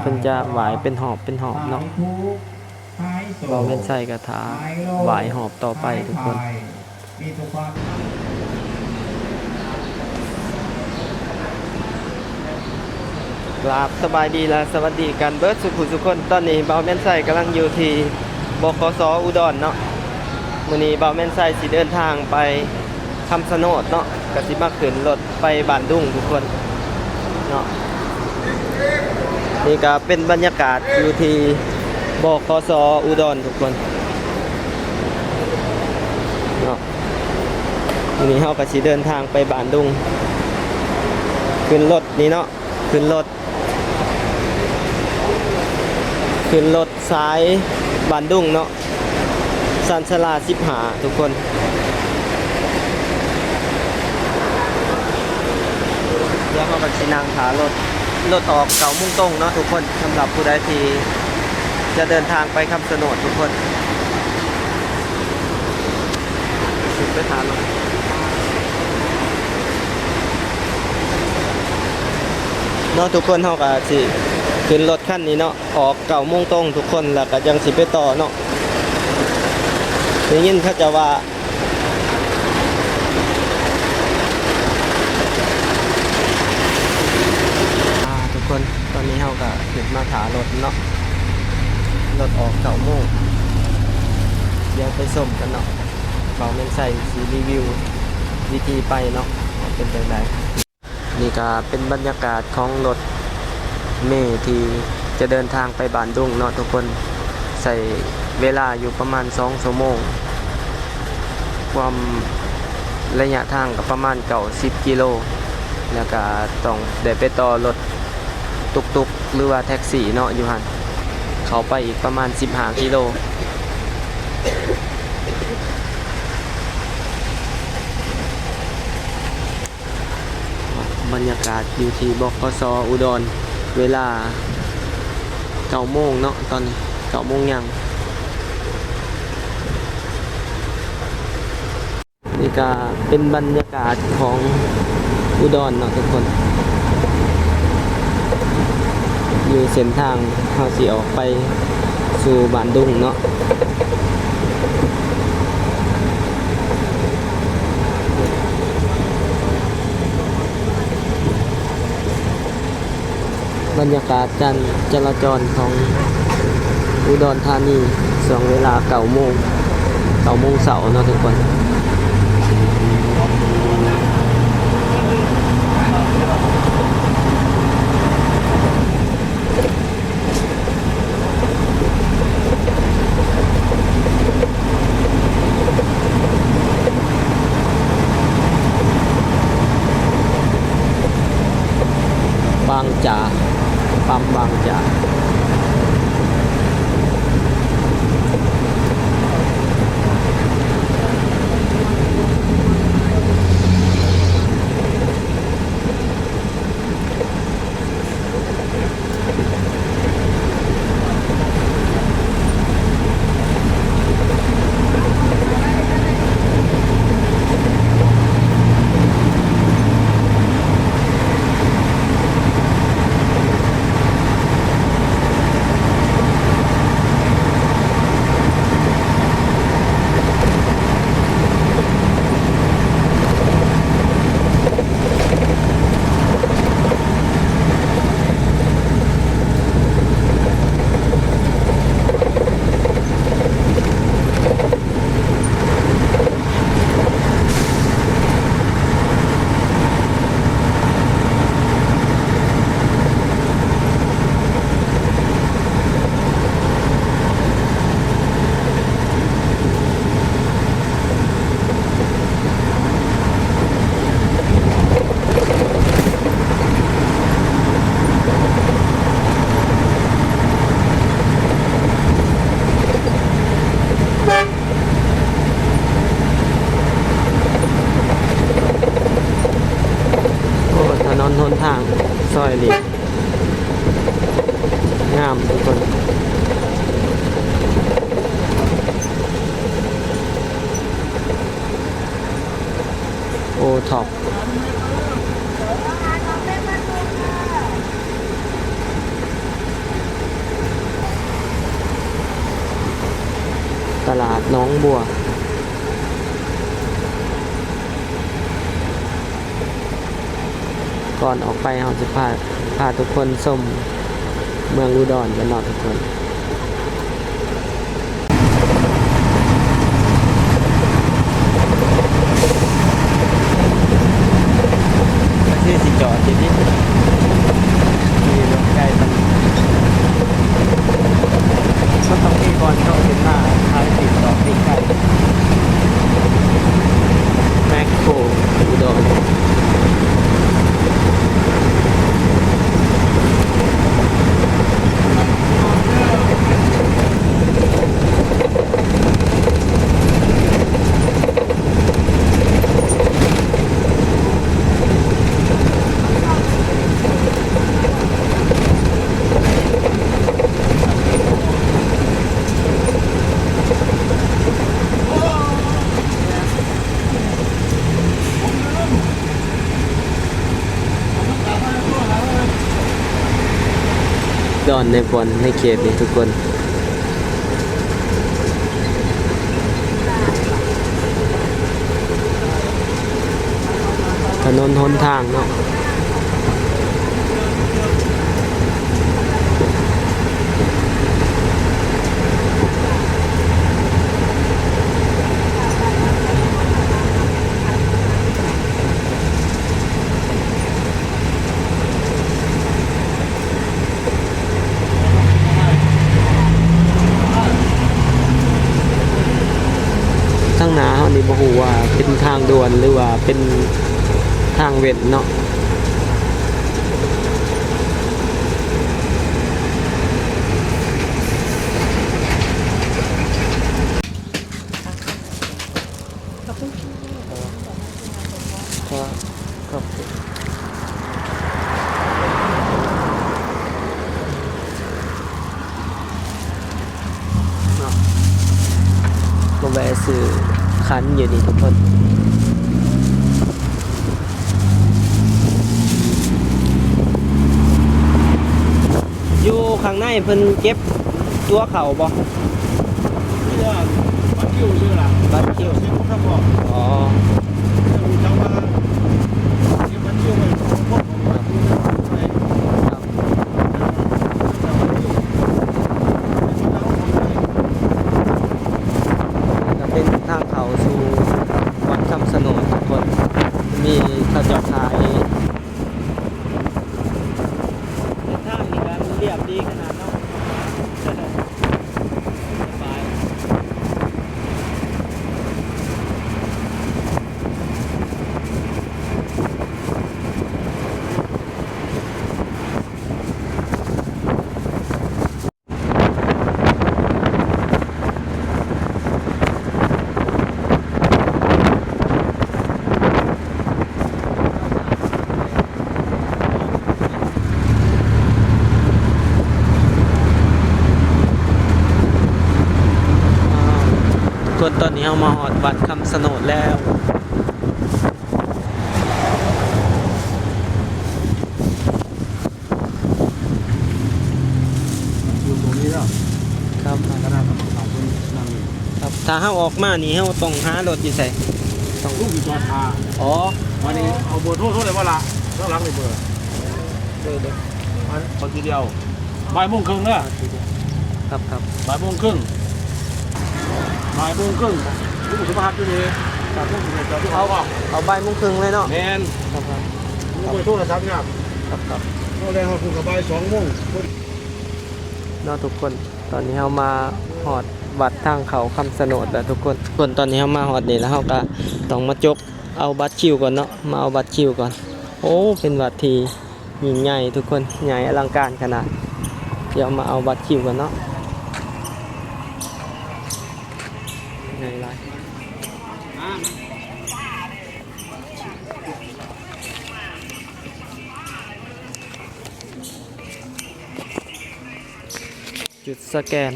เพิ่นจะหวายเป็นหอบเป็นหอบเนาะหายทุกข์หายโศกบ่แม่นใส่กระถาหายโรคหวายหอบต่อไปทุกคนหายภัยมีทุกความกราบสบายดีและสวัสดีกันเบิร์ดสุขุสุขคนตอนนี้เบาแม่นไซกำลังอยู่ที่บกสอุดรเนาะมื้อนี้เบาแม่นไซสิเดินทางไปคำสะโนดเนาะก็สิมาขึ้นรถไปบ้านดุงทุกคนเนาะ นี่ก็เป็นบรรยากาศอยู่ที่บกสอ.อุดรทุกคนเนาะมื้อนี้เฮาก็สิเดินทางไปบ้านดุง ขึ้นรถนี่เนาะขึ้นรถ ขึ้นรถสายบานดุงเนาะสันสลาสิบหาทุกคนเดี๋ยวเราไปสินางขารถ รถออกเก่ามุ่งตรงเนาะทุกคนสำหรับผู้ใดที่จะเดินทางไปคำสนดทุกคนถึงไปทานเนาะเนาะทุกคนเฮาก็สิขึ้นรถขั้นนี้เนาะออกเก่าโมงตรงทุกคนแล้วก็ยังสิไปต่อเนาะได้ยินเขาจะว่าทุกคนตอนนี้เราก็ขึ้น มาถารถเนาะรถออกเก่าโมงเดี๋ยวไปส้มกันเนาะเบาเมนใส่สีรีวิววิธีไปเนาะเป็นจังไดนี่ก็เป็นบรรยากาศของรถเมที่จะเดินทางไปบ้านดุงเนาะทุกคนใส่เวลาอยู่ประมาณ2ชั่วโมง ความระยะทางก็ประมาณเก่า10กิโลแล้วก็ต้องได้ไปต่อรถตุกๆ หรือว่าแท็กซี่เนาะอยู่หันเขาไปอีกประมาณ 15กิโลบรรยากาศอยู่ที่บกสอุดร เวลาเก้าโมงเนาะตอนนี้เก้าโมงยังนี่ก็เป็นบรรยากาศของอุดรเนาะทุกคน อยู่เส้นทางเขาสิออกไปสู่บ้านดุงเนาะบรรยากาศการจราจรของอุดรธานีสองเวลาเก้าโมงเก้าโมงเสาร์เนาะทุกคน บางจาก ปั๊มบางจากโอ้ถนนหนทางซอยหลีกงามทุกคน โอท็อป ลาดน้องบัว ก่อนออก ไปเราจะพาพาทุกคนชมเมืองอุดรกันเนาะทุกคน ที่สิจอดที่นี่มีรถใกล้ตันก็ต้องมีก่อนเข้าถึงหน้าท้ายติดต่อติดใกล้แมคโครอุดร ดอน ในบอลในเขตนี่ทุกคนถนนทนทางเนาะทั้งหนาเฮานี่บ่ฮู้ว่าเป็นทาง ด่วนหรือว่าเป็นทางเว้นเนาะครับ ครับเนาะมาแวะซื้อคันอยู่นี่ทุกคน อยู่ข้างในเพิ่นเก็บตัวเขาบ่ที่ว่าบัตรคิวชื่ออะไรบัตรคิวเส้นพระบอกอ๋อ จะมีจังว่าที่บัตรคิวเป็นของพวกของบัตรคิวไหน ครับ แต่บัตรคิวเป็นที่เราของไหน ก็เป็นทางเขาสู่วัดคำสนนทุกคน มีเขาเจะขายทางนี้กันเรียบดีขนาดเนาะสบาย ทุกค นตอนนี้เรามาหอดวัดคำสนดแล้วอยู่ตรงนี้แล้วครับกระดาษของเขาเป็นนั่งอยู่ครับถ้าเราออกมานี่เราต้องหารถอยู่ใส่ต้องลูกอยู่จอดทาอ๋อวันนี้เอาเบอร์โทรโทรเลยว่าละแล้วรับเลยเบอร์เดี๋ยวเดี๋ยวอันคนทีเดียวบ่ายโมงครึ่งเนอะครับครับบ่ายโมงครึ่ง บ่ายโมงครึ่งลูกสุภาพอยู่นี่จากลูกอยู่ในจอดที่เขาบอกเอาใบายโมุ้งครึ่งเลยเนาะแมนครับครับลูกไปโทรศัพท์เนี่ยครับครับโทรแรงเขาคุยกับบ่ายสองโมงเนาะทุกคนตอนนี้เรามาหอดวัดทางเขาคำสนดแล้วทุกคนทุกคนตอนนี้เรามาหอดนี่แล้วเราก็ต้องมาจกเอาบัตรคิวก่อนเนาะมาเอาบัตรคิวก่อน โอ้เป็นวัดที่ยิ่งใหญ่ทุกคนใหญ่อลังการขนาดเดี๋ยวมาเอาบัตรคิวกันเนาะใหญ่ไร จุดสแกน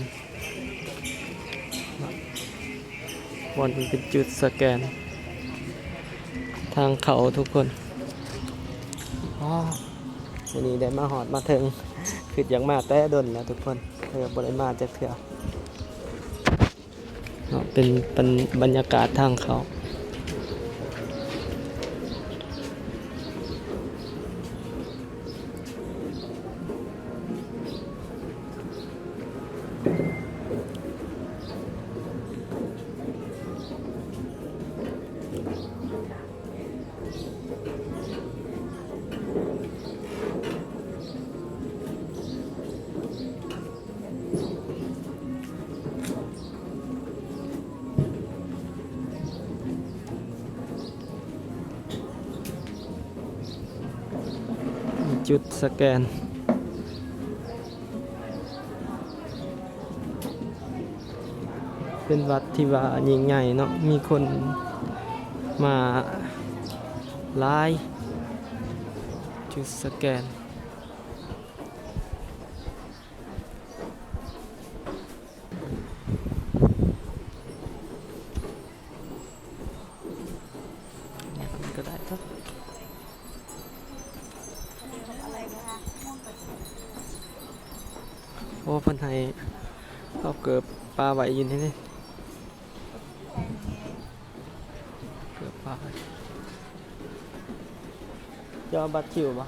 บนเป็นจุดสแกน ทางเขาทุกคนอ๋อวันนี้ได้มาหอดมาถึงคืออย่างมาแต่ดนนะทุกคนเธอบริมาจะเถื่อเนาะเป็นเป็นบรรยากาศทางเขา จุดสแกน เป็นวัดที่ว่ายิ่งใหญ่เนาะมีคนมาไลายจุดสแกน ก็ได้ครับ โอ้ เพิ่นให้เอาเกือบปลาไหวยืนที่นี่เกือบปลาไหวจะเอาบัตรคิวปะ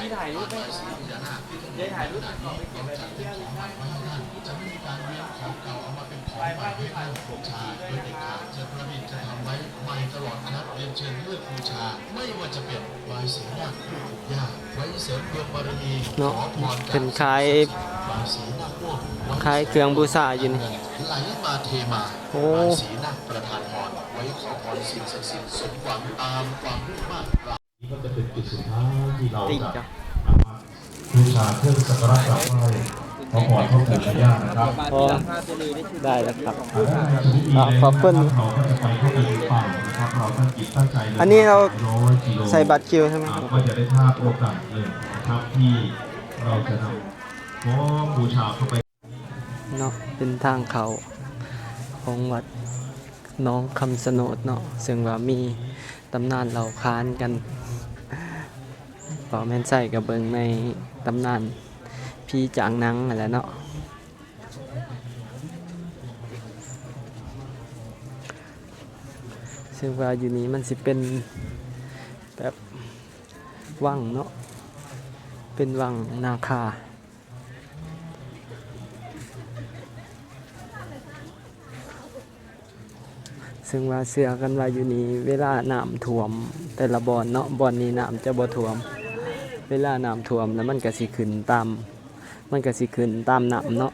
ที่ถ่ายรูปไม่ได้ถ่ายรูปขอไปเก็บไว้ที่บ้านจะไม่มีการเลี้ยงของเก่าเอามาเป็นของใหม่ให้ทางบูชาโดยเด็ดขาดจะประดิษฐ์จะทำไว้ใหม่ตลอดนะครับเรียนเชิญเลือกบูชา ไม่ว่าจะเป็นใบายสีหน้าคู่ปู่ย่าไว้เสริมดวงบารมีเนาะขอพรจากเป็นคล้ายใบายสีหน้าม่วงไว้คล้ายเครื่องบูชาอยู่นี่ไหลมาเทมาโอ้ใบายสีหน้าประทานพรไว้ขอพรสิ่งศักดิ์สิทธิ์สมหวังตามความมุ่งมั่นปรารถนานี่ ก็จะเป็นจุดสุดท้ายที่เราติดจะจ้ะบูชาเครื่องสักการะกราบไหว้ขอพรพ่อปู่แม่ย่านะครับพอได้แล้วครับอ่าแล้วในพิธีอ่าขอบคุณเราก็จะไปเข้าไปในป่านะครับเราตั้งจิตตั้งใจเลยอันนี้เราร้อยกิโลใส่บัตรคิวใช่ไหมอ่าครับก็จะได้ภาพโอกาสเลยนะครับที่เราจะนำน้อมบูชาเข้าไปเนาะเป็นทางเขาของวัดน้องคำสนดเนาะซึ่งว่ามีตำนานเหล่าค้านกัน เป่าแม่นใส่กับเบิงในตำนาน พี่จางนังนั่นแหละเนาะซึ่งว่าอยู่นี้มันสิเป็นแบบวังเนาะเป็นวังนาคาซึ่งว่าเสือกันว่าอยู่นี่เวลาน้ำท่วม แต่ละบอนเนาะบอนนี้น้ำจะบ่ท่วม เวลาน้ำท่วมแล้วมันก็สิขึ้นตาม มันก็สิขึ้นตามน้ำเนาะ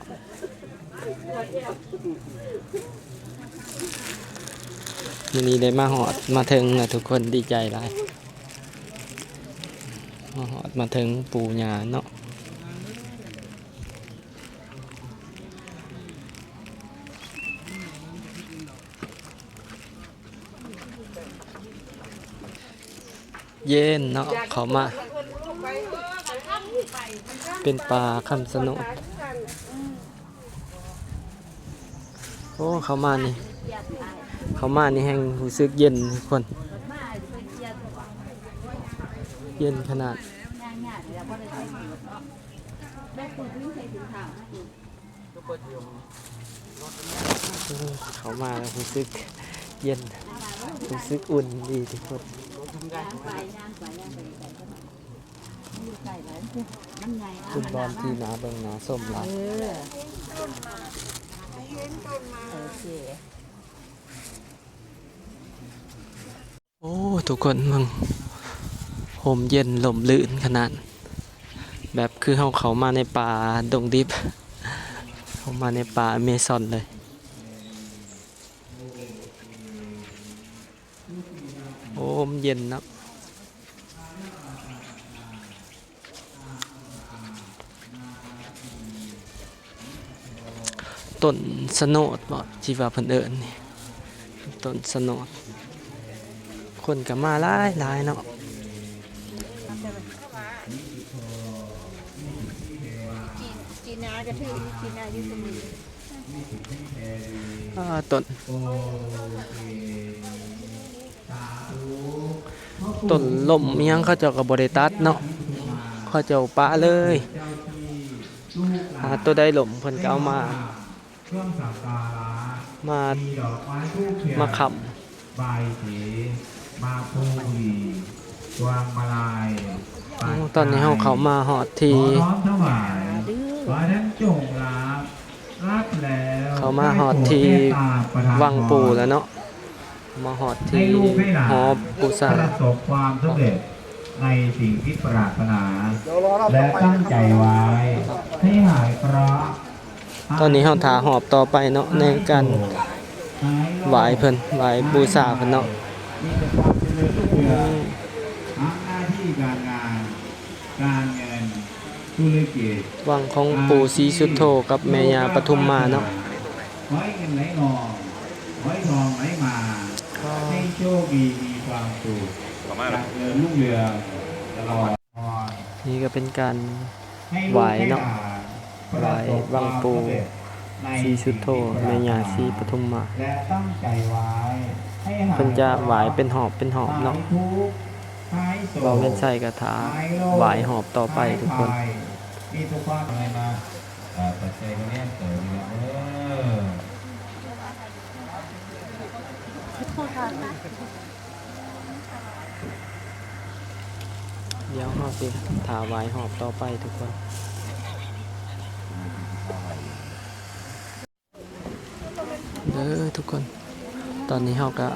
วันนี้ได้มาหอดมาถึงนะทุกคนดีใจหลายมาหอดมาถึงปู่ย่าเนาะเย็นเนาะเขามา เป็นปลาคำสนดโอ้เขามานี่ เขามานี่แห้งรู้สึกเย็นทุกคน เย็นขนาดเขามาแล้วรู้สึกเย็นรู้สึกอุ่นดีทุกคน คุณบอลที่นาเบิงนาส้มหลายโอ้ทุกคนมึงโฮมเย็นลมลื่นขนาด แบบคือเขาเขามาในป่าดงดิบเขามาในป่าเมซอนเลยโอ้มเย็นนะ ต้นสโนดบ่ที่ว่าเพิ่นเอิ้นนี่ต้นสโนดคนก็มาหลายหลายเนาะจีนาจะถือจีนาอยู่ตรงนี้อ่าต้นต้นลมอิหยังเขาเจ้าก็บ่ได้ตัดเนาะเขาเจ้าปะเลยหาตัวใดลมเพิ่นก็เอามา เครื่องสักการะมามีดอกไม้ทูบเทียนมาค้ใบายสีมาพูรีวางมาลายำโอ้ตอนนี้เฮาเข้ามาฮอดที่ขอน้อมถวายขอท่านจงรับรับแล้วเขามาฮอดที่ได้โปรดเมตตาประทานวังปูพร แล้วเนาะ มาฮอดให้ที่ลูกให้หลานหอปูซาประสบความสำเร็จในสิ่งที่ปรารถนา และตั้งใจไว้ ให้หายเคราะห์ ตอนนี้เฮาถาหอบต่อไปเนาะในการไหว้เพิ่นไหว้บูชาเพิ่นเนาะมีแต่ความเจริญรุ่งเรืองทั้งหน้าที่การงาน การเงินธุรกิจวังของปู่ศรีสุโธกับแม่ย่าปทุมมาเนาะไว้เงินไหลนองไว้ทองไหลมาให้โชคดีมีความสุขเจริญรุ่งเรืองตลอดพรนี่ก็เป็นการให้ลูกไหวเนาะให้ล ไหววังปูในศรีสุโธแม่ย่าศรีปทุมมาและตั้งใจไว้ให้หายเพิ่นจะไหวเป็นหอบเป็นหอบเนาะหายทุกข์หายโศกเราเล่นใส่กระถาหายโรคไหวหอบต่อไปทุกคนหายภัยมีทุกความอะไรมาเอ่อปัจจัยตรงเนี้ยเสริมนะเออโทษค่ะเดี๋ยวเฮาสิถาไหวหอบต่อไปทุกคน เด้อทุกคน ตอนนี้เฮาก็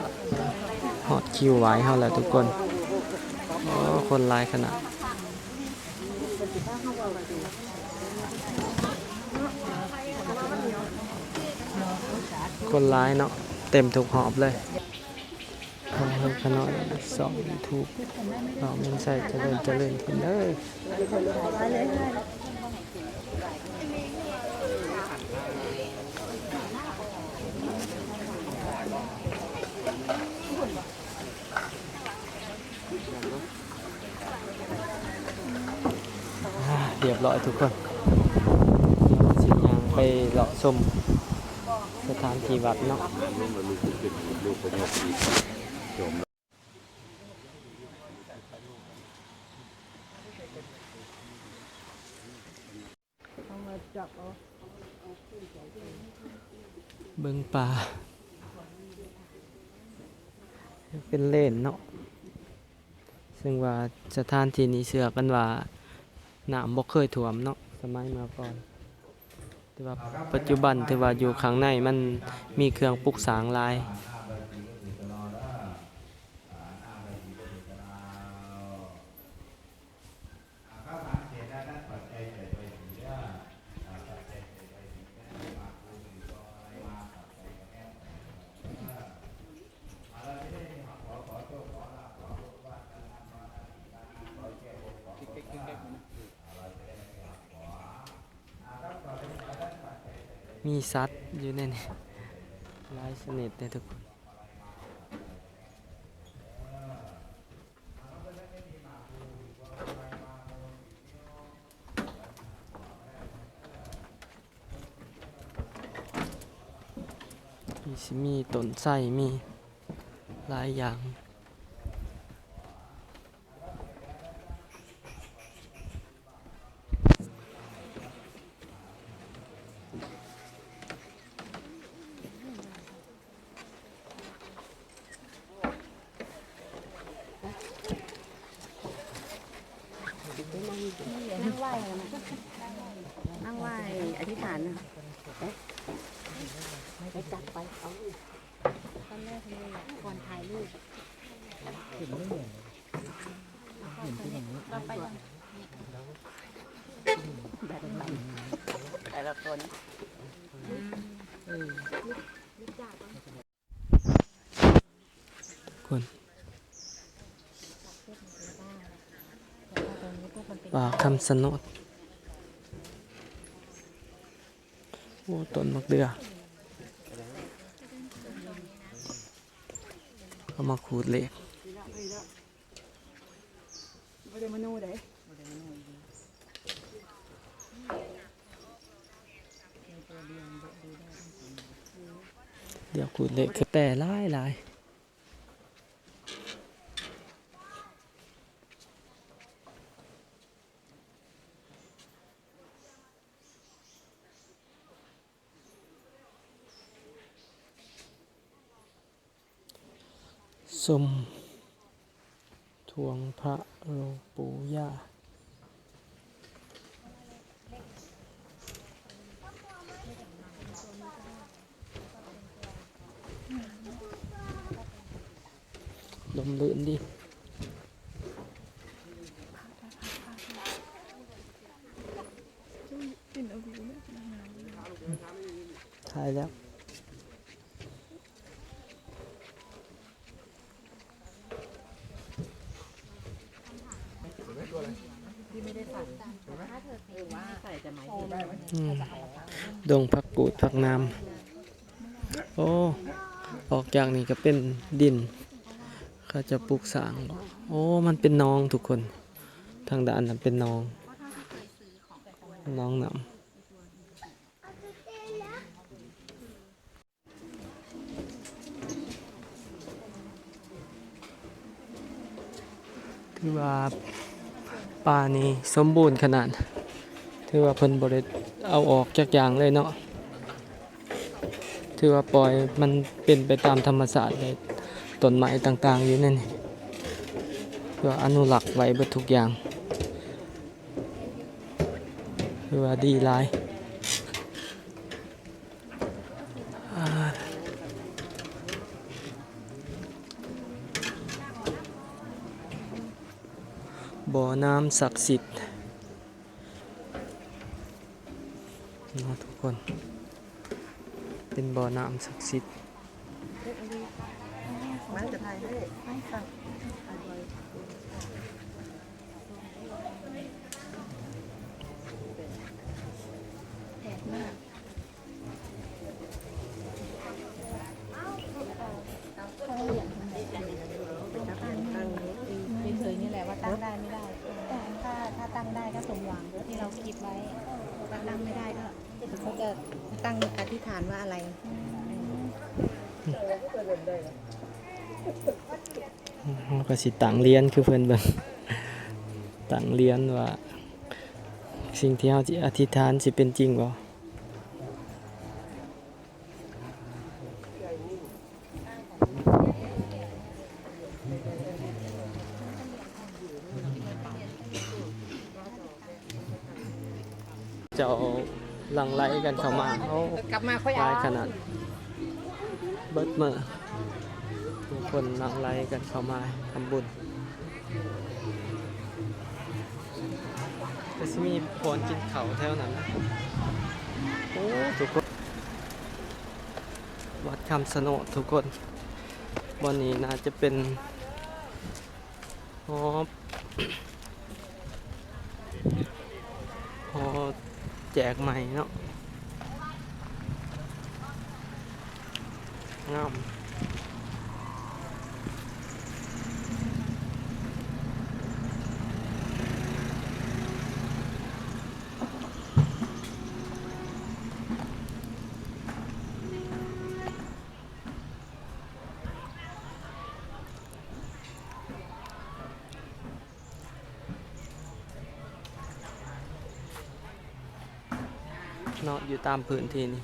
ฮอดคิวไหวเฮาแล้วทุกคนโอ้คนลายขนาดคนร้ายเนาะเต็มทุกหอบเลยทำให้ขน้อยสองถูกเราไม่ใส่เจริญเจริญทีเลยอ่เรียบ ร้อยทุกคนสิยางไปเลาะชมสถานที่วัดเนาะเบิ่งป่าเป็นเล่นเนาะซึ่งว่าสถานที่นี้เสือกันว่า น้ำบ่เคยท่วมเนาะสมัยมาก่อนแต่ว่าปัจจุบันที่ว่าอยู่ข้างในมันมีเครื่องปลูกสางหลาย มีสัตว์อยู่ในนี้ลายชนิดเลยทุกคน มีสิมีต้นไทรมีหลายอย่าง นั่งไหว้อะไรนะนั่งไหว้อธิษฐานนะไปจับไปเอาตอนแรกเลยก่อนถ่ายรูปเราไปแบบไปแต่ละคน คนป่าคำสนดโอ้ต้นมะเดือเอามาขูดเหล็กได้มโนได้เดี๋ยวกูเละคือแต่หลายหลายสม ทวงพระโลปูย่าลมลื่นดิ เป็นเอาวิวเนี่ย ถ่ายแล้ว อืม ดงผักกูดผักน้ำโอ้ออกจากนี่ก็เป็นดินเขาจะปลูกสร้างโอ้มันเป็นน้องทุกคน ทางด้านนั้นเป็นน้องน้องน้ำถือว่าป่านี้สมบูรณ์ขนาด ถือว่าเพิ่นบ่ได้ เอาออกจากอย่างเลยเนาะถือว่าปล่อยมันเป็นไปตามธรรมชาติเลยต้นไม้ต่างๆอยู่นั่นนี่เพื่ออนุรักษ์ไว้บทุกอย่างถือว่าดีหลายอ่บ่อน้ำศักดิ์สิทธิ์เนะทุกคน เป็นบ่อน้ำศักดิ์สิทธิ์มาจะถ่ายให้ไม่ค่ะแดดมากเฉยๆนี่แหละว่าตั้งได้ไม่ได้ แต่ถ้าถ้าตั้งได้ก็สมหวังที่เราคิดไว้ถ้าตั้งไม่ได้ก็เขาจะตั้งอธิษฐานว่าอะไร เราก็สิต่างเรียนคือเพิ่นเบิ่งต่างเรียนว่า สิ่งที่เฮาสิอธิษฐานสิเป็นจริงบ่เจ้า หลังไหลกันเข้ามาโอ้กลับมาค่อยหเอาลายขนาด เบิดมือทุกคนหลังไหลกันเข้ามาทำบุญก็สิมีพรกินเขาวแถวนั้นนะโอ้ทุกคนวัดคำสนดทุกคน วันนี้น่าจะเป็นหอหอแจ กใหม่เนาะงาม อยู่ตามพื้นที่นี่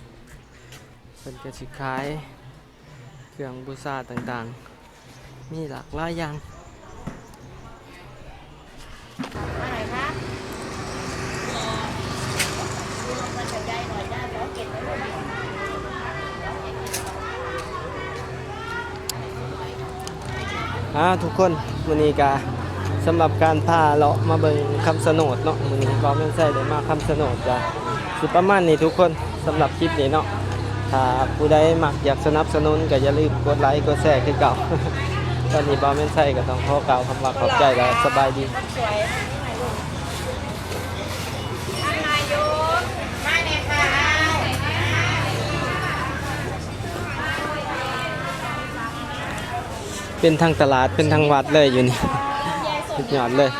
เป็นกระสิขาย เครื่องบูชาต่างๆ มีหลากหลายอย่างอะไรคะมันจะได้หน่อยได้แล้วเก็บไว้เลยอ่าทุกคนวันนี้กาสำหรับการพาเลาะมาเบิ่งคำสนดเนาะวันนี้เราไม่ใช่ได้มาคำสนดจ้ะ สิประมาณนี้ทุกคนสำหรับคลิปนี้เนาะถ้าผู้ใดมักอยากสนับสนุนก็อย่าลืมกดไลค์กดแชร์คือเก่า ตอนนี้บอมเม่นไซก็ต้องขอกล่าวคำว่าขอบใจแล้วสบายดี สวยท่านนายกมาเนี่ยค่ะเป็นทางตลาดเป็นทางวัดเลยอยู่นี่สุดยอดเลย